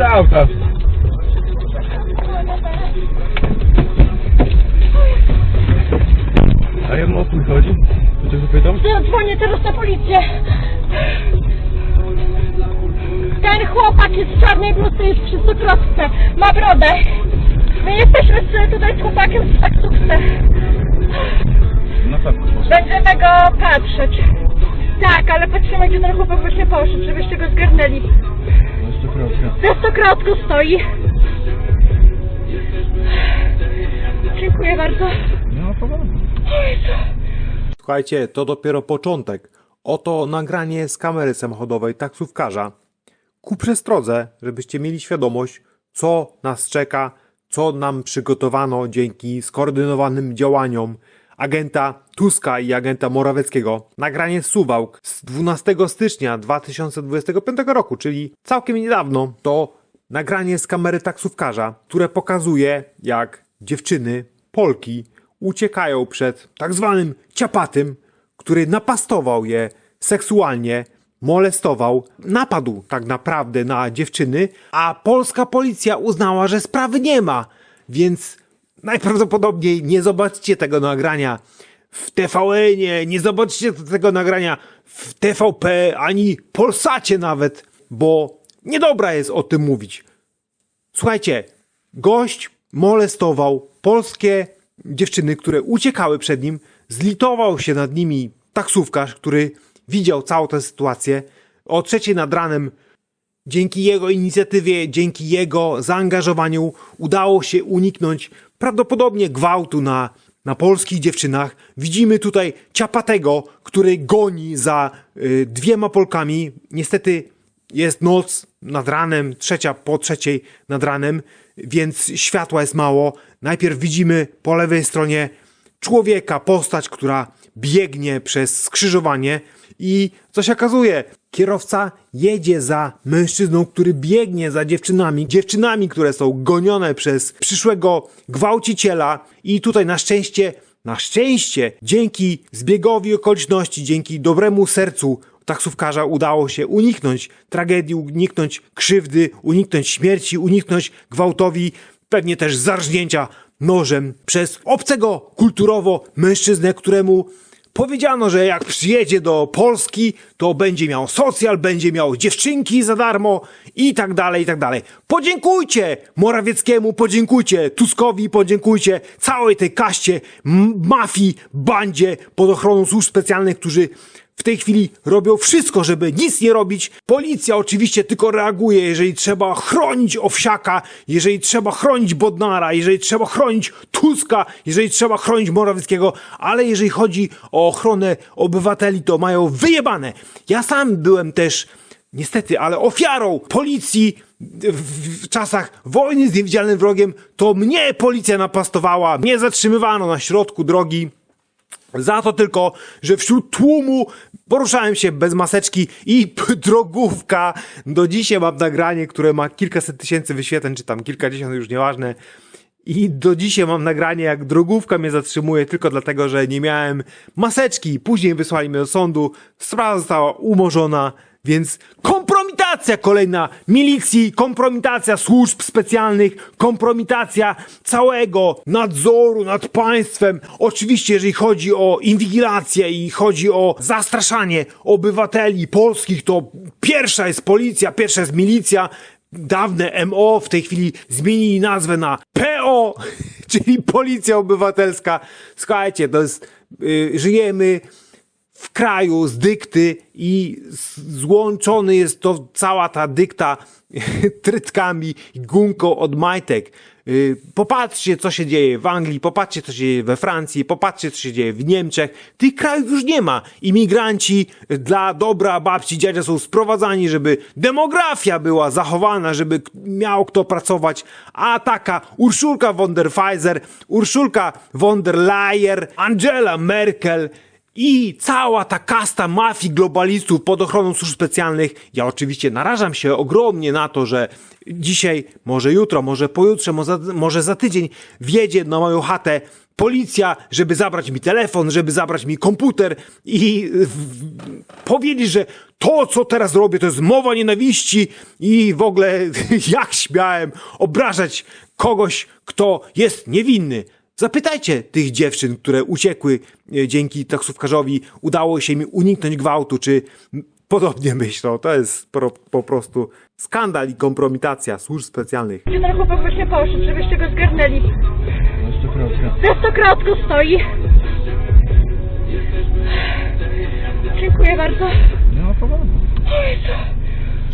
do auta. A ja o chuj chodzi? Zapytam? Ja dzwonię teraz na policję. Ten chłopak jest w czarnej bluzce, jest przy cukrowce. Ma brodę. My jesteśmy z, tutaj z chłopakiem w taksówce. Statku poszedł. Będziemy go patrzeć. Tak, ale patrzymy, gdzie ten chłopak właśnie poszedł, żebyście go zgarnęli. Jeszcze kropka. Na stokrotku stoi. Dziękuję bardzo. No Jezu. Słuchajcie, to dopiero początek. Oto nagranie z kamery samochodowej taksówkarza. Ku przestrodze, żebyście mieli świadomość, co nas czeka, co nam przygotowano dzięki skoordynowanym działaniom agenta Tuska i agenta Morawieckiego. Nagranie Suwałk z 12 stycznia 2025 roku, czyli całkiem niedawno. To nagranie z kamery taksówkarza, które pokazuje, jak dziewczyny, Polki, uciekają przed tak zwanym ciapatym, który napastował je seksualnie, molestował, napadł tak naprawdę na dziewczyny, a polska policja uznała, że sprawy nie ma, więc najprawdopodobniej nie zobaczycie tego nagrania w TVN-ie, nie zobaczycie tego nagrania w TVP, ani Polsacie nawet, bo niedobra jest o tym mówić. Słuchajcie, gość molestował polskie dziewczyny, które uciekały przed nim, zlitował się nad nimi taksówkarz, który widział całą tę sytuację. O trzeciej nad ranem, dzięki jego inicjatywie, dzięki jego zaangażowaniu, udało się uniknąć prawdopodobnie gwałtu na, na polskich dziewczynach. Widzimy tutaj ciapatego, który goni za y, dwiema Polkami. Niestety jest noc nad ranem, trzecia po trzeciej nad ranem, więc światła jest mało. Najpierw widzimy po lewej stronie człowieka, postać, która biegnie przez skrzyżowanie i co się okazuje, kierowca jedzie za mężczyzną, który biegnie za dziewczynami, dziewczynami, które są gonione przez przyszłego gwałciciela. I tutaj na szczęście, na szczęście, dzięki zbiegowi okoliczności, dzięki dobremu sercu taksówkarza udało się uniknąć tragedii, uniknąć krzywdy, uniknąć śmierci, uniknąć gwałtowi, pewnie też zarżnięcia nożem przez obcego kulturowo mężczyznę, któremu powiedziano, że jak przyjedzie do Polski, to będzie miał socjal, będzie miał dziewczynki za darmo i tak dalej, i tak dalej. Podziękujcie Morawieckiemu, podziękujcie Tuskowi, podziękujcie całej tej kaście, mafii, bandzie pod ochroną służb specjalnych, którzy w tej chwili robią wszystko, żeby nic nie robić. Policja oczywiście tylko reaguje, jeżeli trzeba chronić Owsiaka, jeżeli trzeba chronić Bodnara, jeżeli trzeba chronić Tuska, jeżeli trzeba chronić Morawieckiego, ale jeżeli chodzi o ochronę obywateli, to mają wyjebane. Ja sam byłem też, niestety, ale ofiarą policji w, czasach wojny z niewidzialnym wrogiem, to mnie policja napastowała, mnie zatrzymywano na środku drogi. Za to tylko, że wśród tłumu poruszałem się bez maseczki i drogówka. Do dzisiaj mam nagranie, które ma kilkaset tysięcy wyświetleń, czy tam kilkadziesiąt, już nieważne. I do dzisiaj mam nagranie, jak drogówka mnie zatrzymuje tylko dlatego, że nie miałem maseczki. Później wysłali mnie do sądu, sprawa została umorzona, więc kompromitacja kolejna milicji, kompromitacja służb specjalnych, kompromitacja całego nadzoru nad państwem. Oczywiście, jeżeli chodzi o inwigilację i chodzi o zastraszanie obywateli polskich, to pierwsza jest policja, pierwsza jest milicja. Dawne MO w tej chwili zmienili nazwę na PO, czyli Policja Obywatelska. Słuchajcie, to jest, y, żyjemy w kraju z dykty i złączony jest to cała ta dykta trytkami i gumką od majtek. Yy, Popatrzcie, co się dzieje w Anglii, popatrzcie, co się dzieje we Francji, popatrzcie, co się dzieje w Niemczech. Tych krajów już nie ma. Imigranci dla dobra babci, dziadzia są sprowadzani, żeby demografia była zachowana, żeby miał kto pracować. A taka Urszulka von der Pfizer, Urszulka von der Leyen, Angela Merkel, i cała ta kasta mafii globalistów pod ochroną służb specjalnych. Ja oczywiście narażam się ogromnie na to, że dzisiaj, może jutro, może pojutrze, może, może za tydzień wjedzie na moją chatę policja, żeby zabrać mi telefon, żeby zabrać mi komputer i w, powiedzieć, że to, co teraz robię, to jest mowa nienawiści i w ogóle jak śmiałem obrażać kogoś, kto jest niewinny. Zapytajcie tych dziewczyn, które uciekły e, dzięki taksówkarzowi, udało się mi uniknąć gwałtu, czy podobnie myślą. To jest pro, po prostu skandal i kompromitacja służb specjalnych. Gdzie ten chłopak właśnie poszedł, żebyście go zgarnęli? Na stokrotkę. Na stokrotku stoi. Dziękuję bardzo. Nie ma problemu. O Jezu.